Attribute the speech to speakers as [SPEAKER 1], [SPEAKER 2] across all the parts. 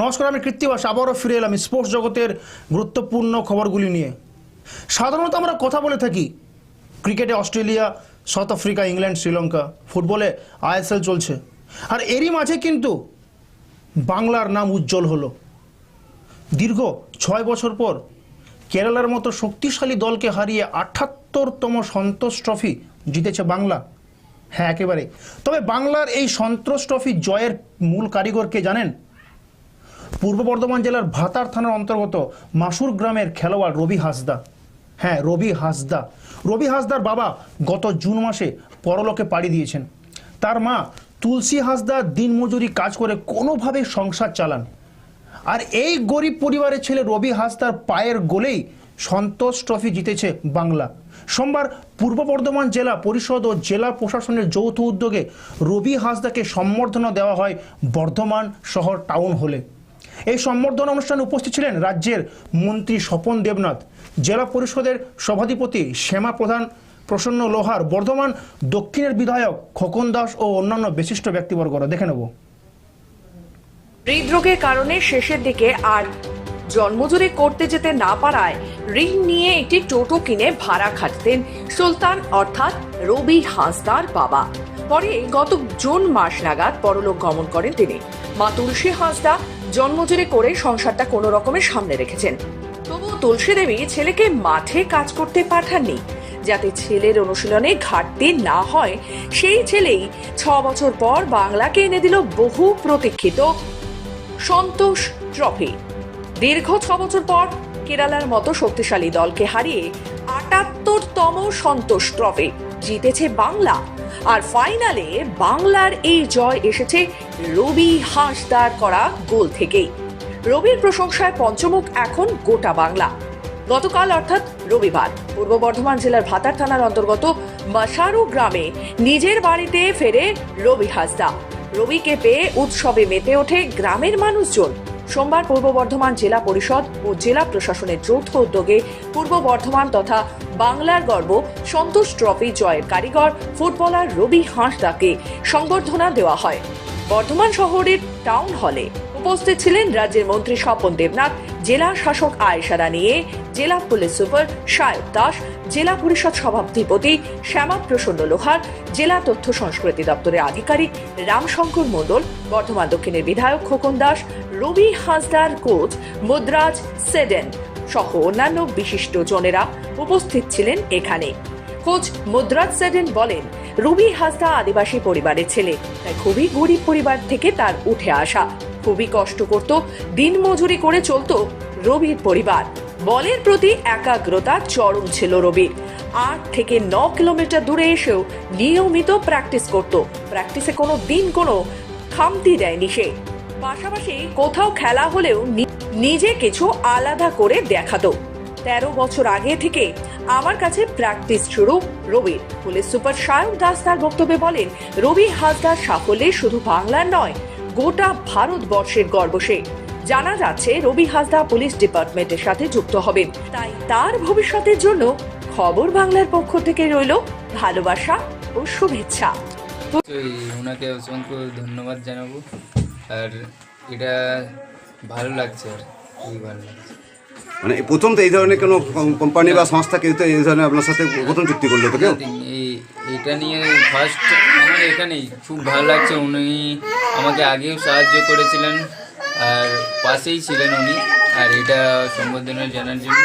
[SPEAKER 1] নমস্কার, আমি কৃত্তিবাস আবারও ফিরে এলাম স্পোর্টস জগতের গুরুত্বপূর্ণ খবরগুলি নিয়ে। সাধারণত আমরা কথা বলে থাকি ক্রিকেটে Australia, South Africa, England, Sri Lanka, ফুটবলে আইএসএল চলছে। আর এরই মাঝে কিন্তু বাংলার নাম উজ্জ্বল হলো। দীর্ঘ ছয় বছর পর কেরালার মতো শক্তিশালী দলকে হারিয়ে আঠাত্তরতম সন্তোষ ট্রফি জিতেছে বাংলা। হ্যাঁ একেবারে। তবে বাংলার এই সন্তোষ ট্রফি জয়ের মূল কারিগর কে জানেন? পূর্ব বর্ধমান জেলার ভাতার থানার অন্তর্গত মাসুর গ্রামের খেলোয়াড় রবি হাসদা। হ্যাঁ রবি হাসদা। রবি হাসদার বাবা গত জুন মাসে পরলোকে পাড়ি দিয়েছেন। তার মা তুলসী হাসদা দিনমজুরি কাজ করে কোনোভাবে সংসার চালান। আর এই গরিব পরিবারের ছেলে রবি হাসদার পায়ের গোলেই সন্তোষ ট্রফি জিতেছে বাংলা। সোমবার পূর্ব বর্ধমান জেলা পরিষদ ও জেলা প্রশাসনের যৌথ উদ্যোগে রবি হাসদাকে সম্বর্ধনা দেওয়া হয় বর্ধমান শহর টাউন হলে। এই সম্বর্ধনা অনুষ্ঠানে উপস্থিত ছিলেন রাজ্যের মন্ত্রী স্বপন দেবনাথ, জেলা পরিষদের সভাধিপতি শ্যামা প্রধান, প্রসন্ন লোহার, বর্ধমান দক্ষিণের বিধায়ক খোকন দাস ও অন্যান্য বিশিষ্ট ব্যক্তিবর্গরা। দেখে নেব।
[SPEAKER 2] হৃদরোগের কারণে শেষের দিকে আর জন্মজুরি করতে যেতে না পারায় ঋণ নিয়ে একটি টোটো কিনে ভাড়া খাটতেন সুলতান অর্থাৎ রবি হাঁসদার বাবা। পরে গত জুন মাস নাগাদ পরলোক গমন করেন তিনি। মা তুলসী হাঁসদা জন্মজুরি করে সংসারটা কোনো রকমের সামনে রেখেছেন। তবু তুলসী দেবী ছেলেকে মাঠে কাজ করতে পাঠাননি, যাতে ছেলের অনুশীলনে ঘাটতি না হয়। সেই ছেলেই ছ বছর পর বাংলাকে এনে দিল বহু প্রতীক্ষিত সন্তোষ ট্রফি। দীর্ঘ ছ বছর পর কেরালার মতো শক্তিশালী দলকে হারিয়ে আটাত্তরতম সন্তোষ ট্রফি জিতেছে বাংলা। আর ফাইনালে বাংলার এই জয় এসেছে রবি হাঁসদার করা গোল থেকেই। রবির প্রশংসায় পঞ্চমুখ এখন গোটা বাংলা। গতকাল অর্থাৎ রবিবার পূর্ব বর্ধমান জেলার ভাতার থানার অন্তর্গত মাসারু গ্রামে নিজের বাড়িতে ফেরে রবি হাসদা। রবিকে পেয়ে উৎসবে মেতে ওঠে গ্রামের মানুষজন। সোমবার পূর্ব বর্ধমান জেলা পরিষদ ও জেলা প্রশাসনের যৌথ উদ্যোগে পূর্ব বর্ধমান তথা বাংলার গর্ব সন্তোষ ট্রফি জয়ের কারিগর ফুটবলার রবি হাঁসদাকে সংবর্ধনা দেওয়া হয়। বর্ধমান শহরের টাউন হলে উপস্থিত ছিলেন রাজ্যের মন্ত্রী স্বপন দেবনাথ, জেলা শাসক আয়েশা নিয়ে জেলা পুলিশ সুপার সায়ক দাস, জেলা পরিষদ সভাধিপতি শ্যামা প্রসন্ন লোহার, জেলা তথ্য সংস্কৃতি দপ্তরের আধিকারিক রামশঙ্কর মণ্ডল বর্ধমান দক্ষিণের বিধায়ক খোকন দাস, রবি হাসদার কোচ মুদ্রাজ সেডেন সহ অন্যান্য বিশিষ্ট জনেরা উপস্থিত ছিলেন এখানে। কোচ মুদ্রাজ সেডেন বলেন, রুবি হাসদা আদিবাসী পরিবারের ছেলে, তাই খুবই গরিব পরিবার থেকে তার উঠে আসা। খুবই কষ্ট করত দিনমজুরি করে চলতো রবির পরিবার। বলের প্রতি একাগ্রতা চরম ছিল রবির। আট থেকে ন কিলোমিটার দূরে এসেও নিয়মিত প্র্যাকটিস করত। প্র্যাকটিসে কোনো দিন কোনো খামতি দেয়নি সে। পাশাপাশি কোথাও খেলা হলেও নিজে কিছু আলাদা করে দেখাতো। তেরো বছর আগে থেকে আমার কাছে প্র্যাকটিস শুরু রবির। পুলিশ সুপার সায়ক দাস তার বক্তব্যে বলেন, রবি হাসদার সাফল্যে শুধু বাংলার নয়, গোটা ভারতবর্ষের গর্ব সে। জানা যাচ্ছে, রবি হাসদা পুলিশ ডিপার্টমেন্টের সাথে যুক্ত হবেন। তাই তার ভবিষ্যতের জন্য খবর বাংলার পক্ষ থেকে রইল ভালোবাসা ও শুভেচ্ছা।
[SPEAKER 3] তো ওনাকে অসংখ্য ধন্যবাদ জানাব। আর এটা ভালো লাগছে আর খুবই ভালো লাগছে।
[SPEAKER 4] মানে প্রথম তো এই ধরনের কোনো কোম্পানি বা সংস্থা কেউ তো এই ধরনের আপনার সাথে প্রথম চুক্তি করল তো কেউ?
[SPEAKER 3] এই এটা নিয়ে ফার্স্ট আমার এখানেই খুব ভালো লাগছে। উনি আমাকে আগেও সাহায্য করেছিলেন আর পাশেই ছিলেন উনি আর এটা সম্বোধনা জানার জন্য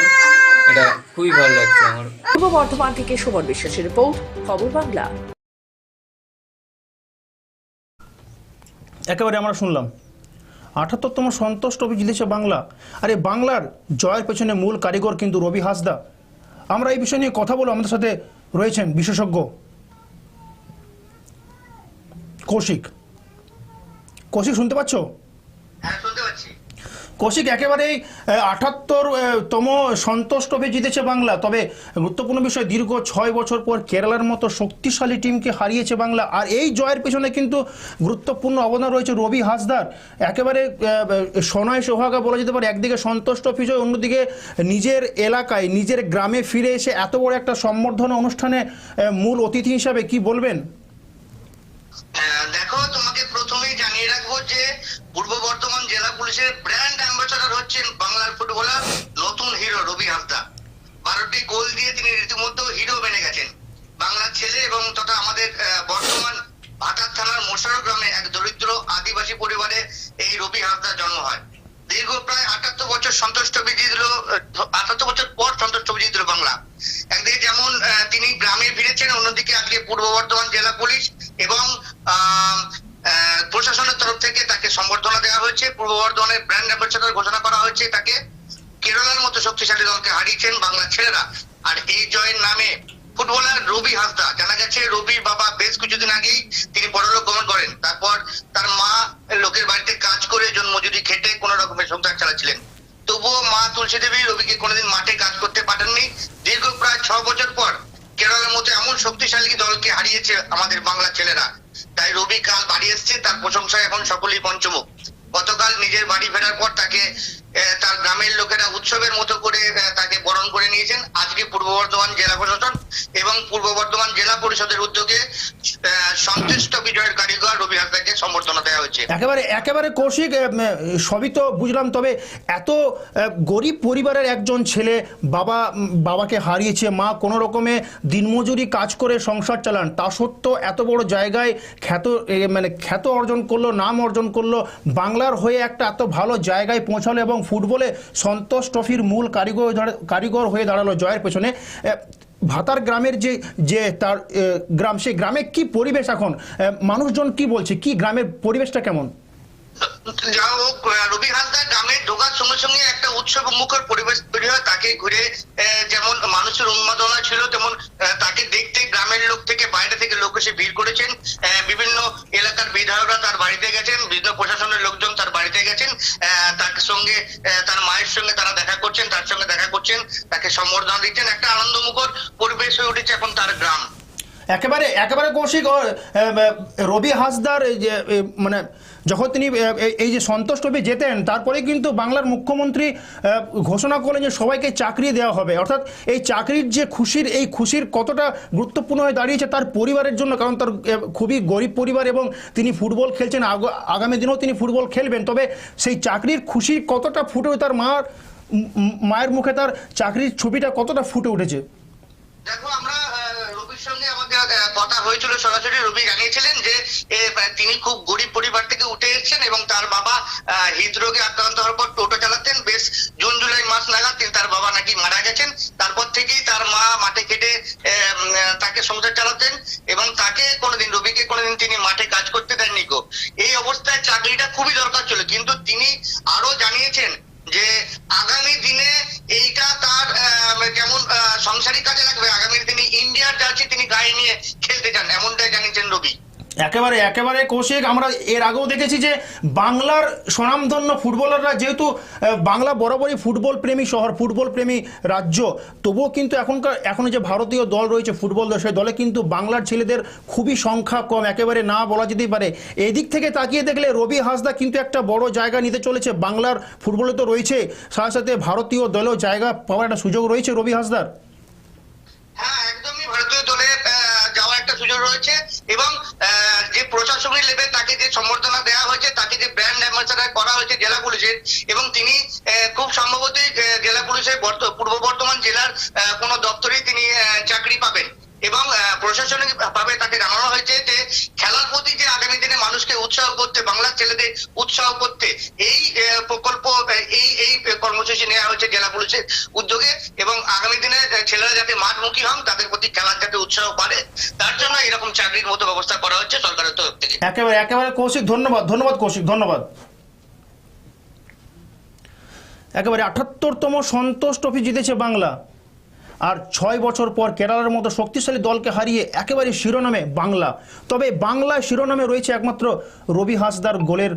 [SPEAKER 3] এটা খুবই ভালো লাগছে আমার।
[SPEAKER 2] পূর্ব বর্ধমান থেকে সুমন বিশ্বাসের রিপোর্ট খবর বাংলা।
[SPEAKER 1] একেবারে আমরা শুনলাম। আঠাত্তরতম সন্তোষ ট্রফি জিতেছে বাংলা। আর এই বাংলার জয়ের পেছনে মূল কারিগর কিন্তু রবি হাসদা। আমরা এই বিষয় নিয়ে কথা বলব, আমাদের সাথে রয়েছেন বিশেষজ্ঞ কৌশিক। কৌশিক, শুনতে পাচ্ছ? কৌশিক একেবারেই আঠাত্তর তম সন্তোষ ট্রফি জিতেছে বাংলা। তবে গুরুত্বপূর্ণ বিষয় দীর্ঘ ছয় বছর পর কেরালার মতো শক্তিশালী টিমকে হারিয়েছে বাংলা। আর এই জয়ের পেছনে কিন্তু গুরুত্বপূর্ণ অবদান রয়েছে রবি হাসদার। একেবারে সোনায় সোহাগা বলা যেতে পারে একদিকে সন্তোষ ট্রফি জয় অন্যদিকে নিজের এলাকায় নিজের গ্রামে ফিরে এসে এত বড় একটা সম্বর্ধনা অনুষ্ঠানে মূল অতিথি হিসাবে কি বলবেন?
[SPEAKER 5] হ্যাঁ, দেখো পূর্ব বর্ধমান জেলা পুলিশের ব্র্যান্ড অ্যাম্বাসাডার হচ্ছেন বাংলার ফুটবলার নতুন হিরো রবি হাসদা। বারোটি গোল দিয়ে তিনি রীতিমতো হিরো বেনে গেছেন। বাংলার ছেলে এবং তথা আমাদের বর্তমান ভাটার থানার মোশারফ গ্রামে এক দরিদ্র আদিবাসী পরিবারে এই রবি হাসদার জন্ম হয়। দীর্ঘ প্রায় আটাত্তর বছর সন্তোষ ট্রফি জিতল আটাত্তর বছর পর সন্তোষ ট্রফি জিতল বাংলা। একদিকে যেমন তিনি গ্রামে ফিরেছেন, অন্যদিকে আজকে পূর্ব বর্ধমান জেলা পুলিশ এবং প্রশাসনের তরফ থেকে তাকে সম্বর্ধনা দেওয়া হয়েছে। পূর্ব বর্ধমানের ব্র্যান্ড অ্যাম্বাসেডর ঘোষণা করা হয়েছে তাকে। কেরলার মতো শক্তিশালী দলকে হারিয়েছেন বাংলার ছেলেরা। আর এই জয়ের নামে ফুটবলার রবি হাসদা। জানা গেছে রবির বাবা বেশ কিছুদিন আগেই তিনি পরলোক গমন করেন। তারপর তার মা লোকের বাড়িতে কাজ করে জন্মজুরি খেটে কোন রকমের সংসার চালাচ্ছিলেন। তবুও মা তুলসী দেবী রবিকে কোনোদিন মাঠে কাজ করতে পারেননি দীর্ঘ প্রায় ছ বছর পর কেরলের মতো এমন শক্তিশালী দলকে হারিয়েছে আমাদের বাংলা ছেলেরা। তাই রবি কাল বাড়ি এসছে, তার প্রশংসায় এখন সকলেই পঞ্চমুখ। গতকাল নিজের বাড়ি ফেরার পর তাকে তার গ্রামের লোকেরা উৎসবের মতো করে তাকে বরণ করে নিয়েছেন। আজকে পূর্ব বর্ধমান জেলা প্রশাসন এবং পূর্ব বর্ধমান জেলা পরিষদের উদ্যোগে সন্তুষ্ট বিজয়ের কারিগর হয়েছে
[SPEAKER 1] একেবারে একেবারে কৌশিক সবই তো বুঝলাম, তবে এত গরিব পরিবারের একজন ছেলে বাবা, বাবাকে হারিয়েছে, মা কোনো রকমে দিনমজুরি কাজ করে সংসার চালান, তা সত্ত্বেও এত বড় জায়গায় খ্যাত মানে খ্যাত অর্জন করল, নাম অর্জন করল, বাংলার হয়ে একটা এত ভালো জায়গায় পৌঁছালো এবং ফুটবলে সন্তোষ ট্রফির মূল কারিগর কারিগর হয়ে দাঁড়াল জয়ের পেছনে ভাতার গ্রামের যে যে তার গ্রাম, সেই গ্রামে কি পরিবেশ এখন? মানুষজন কি বলছে? কি গ্রামের পরিবেশটা কেমন?
[SPEAKER 5] যা হোক রবি গ্রামে ঢোকার সঙ্গে সঙ্গে একটা উৎসব মুখর পরিবেশ তৈরি হয়, তাকে ঘুরে যেমন মানুষের উন্মাদনা ছিল, তেমন তাকে দেখতে গ্রামের লোক থেকে, বাইরে থেকে লোক এসে ভিড় করেছেন। বিভিন্ন এলাকার বিধায়করা তার বাড়িতে গেছেন, বিভিন্ন প্রশাসনের লোকজন তার বাড়িতে গেছেন। তার তাকে সম্বর্ধনা দিচ্ছেন। একটা আনন্দমুখর পরিবেশ হয়ে উঠেছে এখন তার গ্রাম।
[SPEAKER 1] একেবারে একেবারে কৌশিক রবি হাসদার যে মানে যখন তিনি এই যে সন্তোষ ট্রফি জেতেন, তারপরে কিন্তু বাংলার মুখ্যমন্ত্রী ঘোষণা করলেন যে সবাইকে চাকরি দেওয়া হবে। অর্থাৎ এই চাকরির যে খুশির, এই খুশির কতটা গুরুত্বপূর্ণ হয়ে দাঁড়িয়েছে তার পরিবারের জন্য, কারণ তার খুবই গরিব পরিবার এবং তিনি ফুটবল খেলছেন। আগ- আগামী দিনেও তিনি ফুটবল খেলবেন। তবে সেই চাকরির খুশি কতটা ফুটে তার মার মায়ের মুখে তার চাকরির ছবিটা কতটা ফুটে উঠেছে?
[SPEAKER 5] দেখো, আমরা রবির সঙ্গে আমাদের কথা হয়েছিল সরাসরি। রবি জানিয়েছিলেন যে তিনি খুব গরিব পরিবার থেকে উঠে এসেছেন এবং তার বাবা হৃদরোগে আক্রান্ত হওয়ার
[SPEAKER 1] একেবারে একেবারে কৌশিক, আমরা এর আগেও দেখেছি যে বাংলার স্বনামধন্য ফুটবলাররা যেহেতু বাংলা বরাবরই ফুটবল প্রেমী শহর ফুটবল প্রেমী রাজ্য, তবুও কিন্তু এখনকার, এখন যে ভারতীয় দল রয়েছে, ফুটবল দল, সেই দলে কিন্তু বাংলার ছেলেদের খুবই সংখ্যা কম, একেবারে না বলা যেতেই পারে। এই দিক থেকে তাকিয়ে দেখলে রবি হাসদা কিন্তু একটা বড় জায়গা নিতে চলেছে, বাংলার ফুটবলে তো রয়েছে, সাথে সাথে ভারতীয় দলেও জায়গা পাওয়ার একটা সুযোগ রয়েছে রবি হাসদার।
[SPEAKER 5] হ্যাঁ একদমই ভারতীয় দলে যাওয়ার একটা সুযোগ রয়েছে এবং প্রশাসনিক লেভেল তাকে যে সম্বর্ধনা দেওয়া হয়েছে তাকে যে ব্র্যান্ড অ্যাম্বাসাডার করা হয়েছে জেলা পুলিশের এবং তিনি খুব সম্ভবতই আহ, জেলা পুলিশের পূর্ব বর্ধমান জেলার কোনো দপ্তরেই তিনি চাকরি পাবেন এবং প্রশাসনিক ভাবে তাকে জানানো হয়েছে যে খেলার প্রতি যে আগামী দিনে মানুষকে উৎসাহ করতে বাংলার ছেলেদের উৎসাহ করতে এই প্রকল্প এই এই কর্মসূচি নেওয়া হয়েছে জেলা পুলিশের উদ্যোগে এবং আগামী দিনে ছেলেরা যাতে মাঠমুখী হন তাদের প্রতি খেলার যাতে উৎসাহ বাড়ে তার জন্য এরকম চাকরির মতো ব্যবস্থা করা হচ্ছে সরকারের থেকে
[SPEAKER 1] একেবারে একেবারে কৌশিক, ধন্যবাদ ধন্যবাদ কৌশিক, ধন্যবাদ। একেবারে আঠাত্তরতম সন্তোষ ট্রফি জিতেছে বাংলা। আর ছয় বছর পর কেরালার মতো শক্তিশালী দলকে হারিয়ে একেবারে শিরোনামে বাংলা। তবে বাংলায় শিরোনামে রয়েছে একমাত্র রবি হাসদার গোলের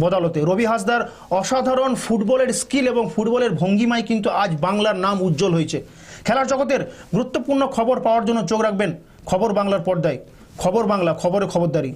[SPEAKER 1] বদলতে। রবি হাসদার অসাধারণ ফুটবলের স্কিল এবং ফুটবলের ভঙ্গিমায় কিন্তু আজ বাংলার নাম উজ্জ্বল হয়েছে। খেলার জগতের গুরুত্বপূর্ণ খবর পাওয়ার জন্য চোখ রাখবেন খবর বাংলার পর্দায়। খবর বাংলা, খবরে খবরদারি।